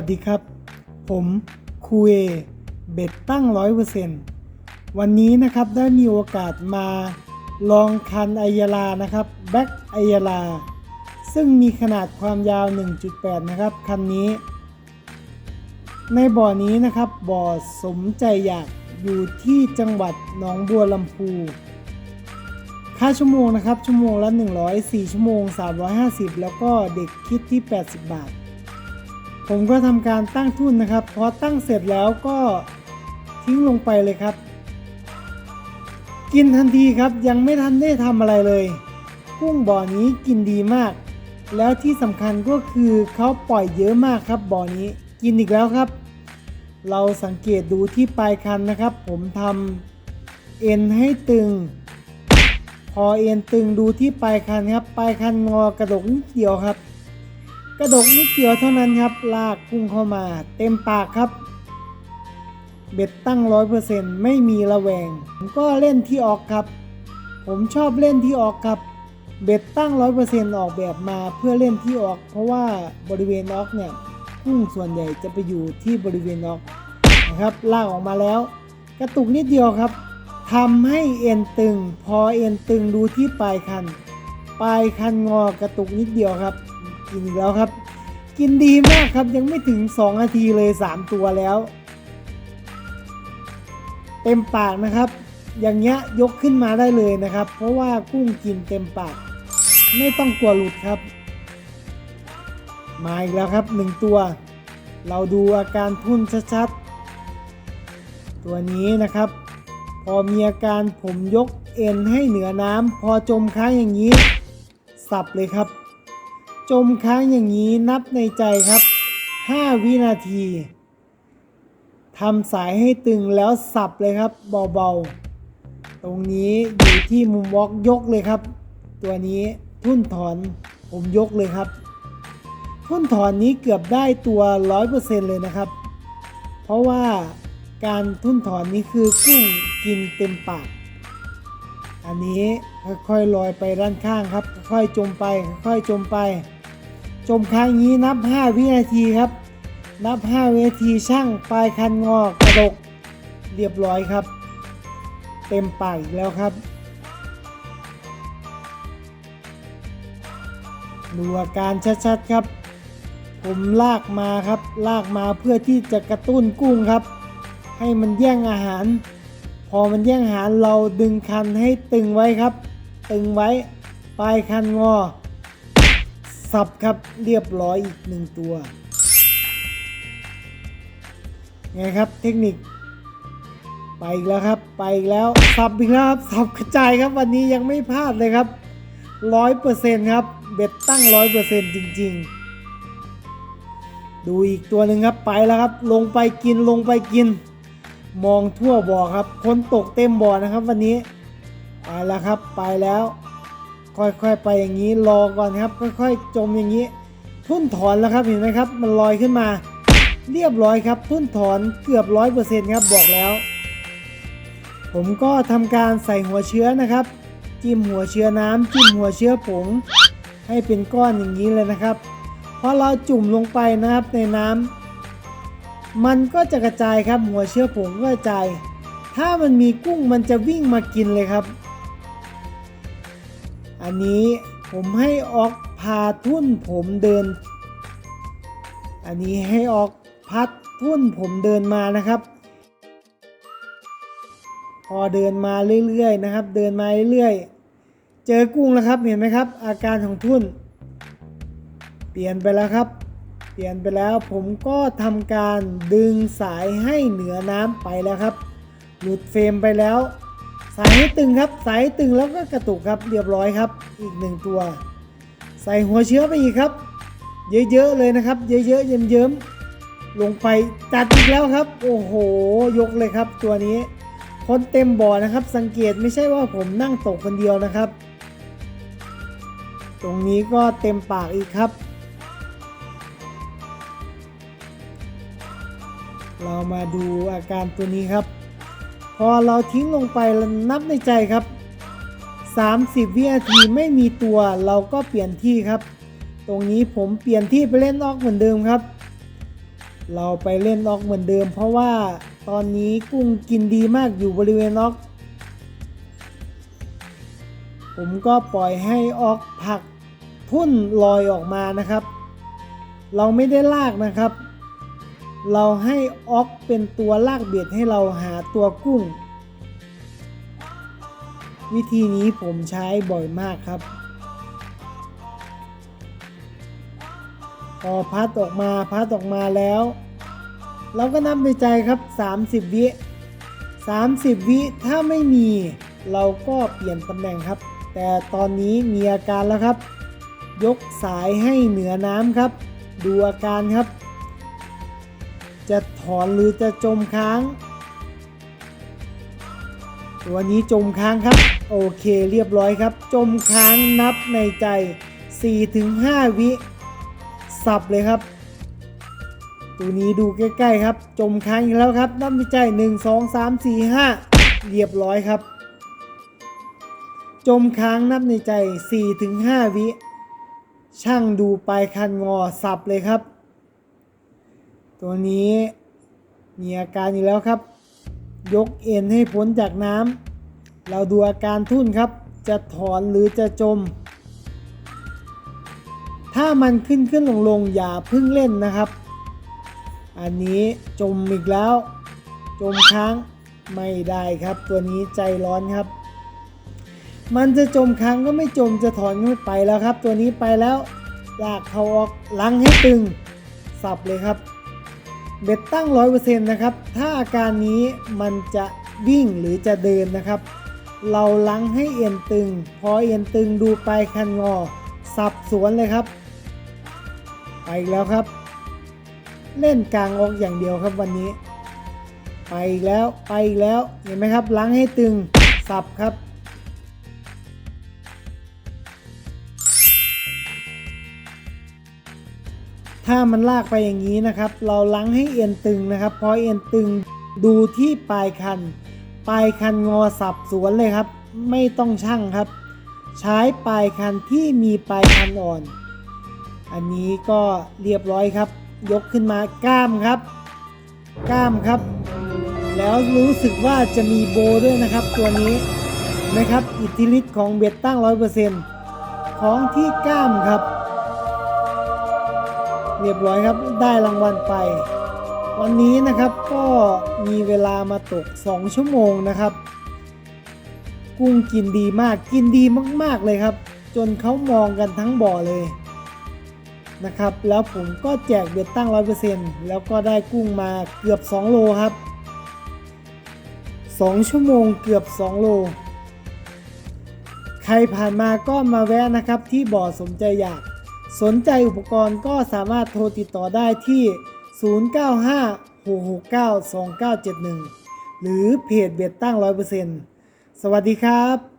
วัสดีครับ ผมคูเอเบ็ดตั้งร้อยเปอร์เซนวันนี้นะครับได้มีโอกาสมาลองคันไอยาลานะครับแบ็กไอยาลา ซึ่งมีขนาดความยาว 1.8 นะครับ คันนี้ ในบ่อนี้นะครับบ่อสมใจอยากอยู่ที่จังหวัดหนองบัวลำพูค่าชั่วโมงนะครับชั่วโมงละ 104 ชั่วโมง 350 แล้วก็เด็กคิดที่ 80 บาท ผมก็ทำการตั้งทุ่นนะครับ พอตั้งเสร็จแล้วก็ทิ้งลงไปเลยครับ กินทันทีครับยังไม่ทันได้ทำอะไรเลย กุ้งบ่อนี้กินดีมาก แล้วที่สำคัญก็คือเขาปล่อยเยอะมากครับบ่อนี้กินอีกแล้วครับ เราสังเกตดูที่ปลายคันนะครับ ผมทำเอ็นให้ตึง พอเอ็นตึงดูที่ปลายคันครับ ปลายคันงอกระดกนิดเดียวครับ กระดกนิดเดียวเท่านั้นครับ ลากกุ้งเข้ามา เต็มปากครับ เบ็ดตั้งร้อยเปอร์เซ็นต์ไม่มีระแวง ผมก็เล่นที่ออกครับ ผมชอบเล่นที่ออกครับ เบ็ดตั้งร้อยเปอร์เซ็นต์ออกแบบมาเพื่อเล่นที่ออก เพราะว่าบริเวณออกเนี่ยกุ้งส่วนใหญ่จะไปอยู่ที่บริเวณออกนะครับ ลากออกมาแล้ว กระตุกนิดเดียวครับทำให้เอ็นตึง พอเอ็นตึงดูที่ปลายคัน ปลายคันงอกระตุกนิดเดียวครับ กินอีกแล้วครับ กินดีมากครับยังไม่ถึง 2 นาทีเลย 3 ตัวแล้ว เต็มปากนะครับ อย่างเงี้ยยกขึ้นมาได้เลยนะครับ เพราะว่ากุ้งกินเต็มปาก ไม่ต้องกลัวหลุดครับ มาอีกแล้วครับหนึ่งตัว เราดูอาการทุ่นชัดๆ ตัวนี้นะครับ พอมีอาการผมยกเอ็นให้เหนือน้ำพอจมค้างอย่างนี้ สับเลยครับ จมค้างอย่างนี้นับในใจครับ 5 วินาทีทำสายให้ตึงแล้วสับเลยครับเบาๆ ตรงนี้อยู่ที่มุมวอกยกเลยครับ ตัวนี้ทุ่นถอนผมยกเลยครับ ทุ่นถอนนี้เกือบได้ตัว 100%เลยนะครับ เพราะว่าการทุ่นถอนนี้คือกุ้งกินเต็มปาก อันนี้ค่อยๆลอยไปด้านข้างครับ ค่อยๆจมไป ค่อยๆจมไป จมค้างงนี้นับ 5 วินาทีครับ นับ 5 วินาทีช่างปลายคันงอกระดกเรียบร้อยครับ เต็มปากอีกแล้วครับดูอาการชัดๆครับ ผมลากมาครับ ลากมาเพื่อที่จะกระตุ้นกุ้งครับ ให้มันแย่งอาหาร พอมันแย่งอาหารเราดึงคันให้ตึงไว้ครับ ตึงไว้ ปลายคันงอ สับครับเรียบร้อยอีกหนึ่งตัวไงครับเทคนิค ไปอีกแล้วครับ ไปอีกแล้วสับอีกแล้วครับสับกระจายครับวันนี้ยังไม่พลาดเลยครับร้อยเปอร์เซ็นต์ครับเบ็ดตั้งร้อยเปอร์เซ็นต์จริง ๆ ดูอีกตัวหนึ่งครับไปแล้วครับ ลงไปกินลงไปกิน มองทั่วบ่อครับคนตกเต็มบ่อนะครับ วันนี้ไปแล้วครับไปแล้ว ค่อยๆไปอย่างนี้รอก่อนครับ ค่อยๆ จมอย่างนี้ ทุ่นถอนแล้วครับเห็นไหมครับ มันลอยขึ้นมา เรียบร้อยครับ ทุ่นถอนเกือบร้อยเปอร์เซ็นต์ครับบอกแล้ว ผมก็ทำการใส่หัวเชื้อนะครับ จิ้มหัวเชื้อน้ำจิ้มหัวเชื้อผงให้เป็นก้อนอย่างนี้เลยนะครับพอเราจุ่มลงไปนะครับในน้ำมันก็จะกระจายครับหัวเชื้อผงก็กระจาย ถ้ามันมีกุ้งมันจะวิ่งมากินเลยครับ อันนี้ผมให้ออกพาทุ่นผมเดิน อันนี้ให้ออกพัดทุ่นผมเดินมานะครับ พอเดินมาเรื่อยๆนะครับ เดินมาเรื่อยๆเจอกุ้งแล้วครับเห็นไหมครับ อาการของทุ่น เปลี่ยนไปแล้วครับ เปลี่ยนไปแล้วผมก็ทำการดึงสายให้เหนือน้ำไปแล้วครับ หลุดเฟรมไปแล้ว สายให้ตึงครับสายให้ตึงแล้วก็กระตุกครับเรียบร้อยครับ อีกหนึ่งตัว ใส่หัวเชื้อไปอีกครับ เยอะๆเลยนะครับ เยอะๆเยิ้มๆลงไปจัดอีกแล้วครับ โอ้โห ยกเลยครับตัวนี้ คนเต็มบ่อนะครับ สังเกตไม่ใช่ว่าผมนั่งตกคนเดียวนะครับ ตรงนี้ก็เต็มปากอีกครับเรามาดูอาการตัวนี้ครับ พอเราทิ้งลงไปแล้วนับในใจครับ 30 วินาทีไม่มีตัวเราก็เปลี่ยนที่ครับ ตรงนี้ผมเปลี่ยนที่ไปเล่นออกเหมือนเดิมครับ เราไปเล่นออกเหมือนเดิม เพราะว่าตอนนี้กุ้งกินดีมากอยู่บริเวณออก ผมก็ปล่อยให้ออกผักทุ่นลอยออกมานะครับ เราไม่ได้ลากนะครับ เราให้ออกเป็นตัวลากเบ็ดให้เราหาตัวกุ้ง วิธีนี้ผมใช้บ่อยมากครับ พอพัดออกมาพัดออกมาแล้ว เราก็นับในใจครับ 30 วิ 30 วิถ้าไม่มีเราก็เปลี่ยนตำแหน่งครับ แต่ตอนนี้มีอาการแล้วครับ ยกสายให้เหนือน้ำครับ ดูอาการครับ จะถอนหรือจะจมค้าง ตัวนี้จมค้างครับ โอเคเรียบร้อยครับ จมค้างนับในใจ 4-5 วิสับเลยครับตัวนี้ดูใกล้ๆครับ จมค้างอีกแล้วครับนับในใจ 1 2 3 4 5 เรียบร้อยครับ จมค้างนับในใจ 4-5 วิช่างดูปลายคันงอสับเลยครับ ตัวนี้มีอาการอีกแล้วครับ ยกเอ็นให้พ้นจากน้ำเราดูอาการทุ่นครับ จะถอนหรือจะจม ถ้ามันขึ้นขึ้นลงลงอย่าพึ่งเล่นนะครับ อันนี้จมอีกแล้ว จมค้างไม่ได้ครับ ตัวนี้ใจร้อนครับ มันจะจมค้างก็ไม่จมจะถอนก็ไม่ไปแล้วครับ ตัวนี้ไปแล้วลากเขาออกลังให้ตึงสับเลยครับ เบ็ดตั้ง 100%นะครับ ถ้าอาการนี้มันจะวิ่งหรือจะเดินนะครับ เราลังให้เอ็นตึง พอเอ็นตึงดูไปคันงอ สับสวนเลยครับ ไปอีกแล้วครับ เล่นกลางออกอย่างเดียวครับวันนี้ ไปอีกแล้วไปอีกแล้ว เห็นไหมครับลังให้ตึง สับครับ ถ้ามันลากไปอย่างนี้นะครับ เราลังให้เอ็นตึงนะครับ พอเอ็นตึงดูที่ปลายคัน ปลายคันงอสับสวนเลยครับ ไม่ต้องชั่งครับ ใช้ปลายคันที่มีปลายคันอ่อน อันนี้ก็เรียบร้อยครับ ยกขึ้นมากล้ามครับ กล้ามครับ แล้วรู้สึกว่าจะมีโบด้วยนะครับ ตัวนี้เห็นะครับอิทธิฤทธิ์ของเบ็ดตั้ง 100%ของที่กล้ามครับ เรียบร้อยครับได้รางวัลไป วันนี้นะครับก็มีเวลามาตก 2 ชั่วโมงนะครับ กุ้งกินดีมากกินดีมาก ๆ เลยครับ จนเขามองกันทั้งบ่อเลยนะครับ แล้วผมก็แจกเบ็ดตั้ง 100%แล้วก็ได้กุ้งมาเกือบ 2 โลครับ 2 ชั่วโมงเกือบ 2 โล ใครผ่านมาก็มาแวะนะครับที่บ่อสมใจอยาก สนใจอุปกรณ์ก็สามารถโทรติดต่อได้ที่ 0956692971 หรือเพจเบ็ดตั้ง 100%สวัสดีครับ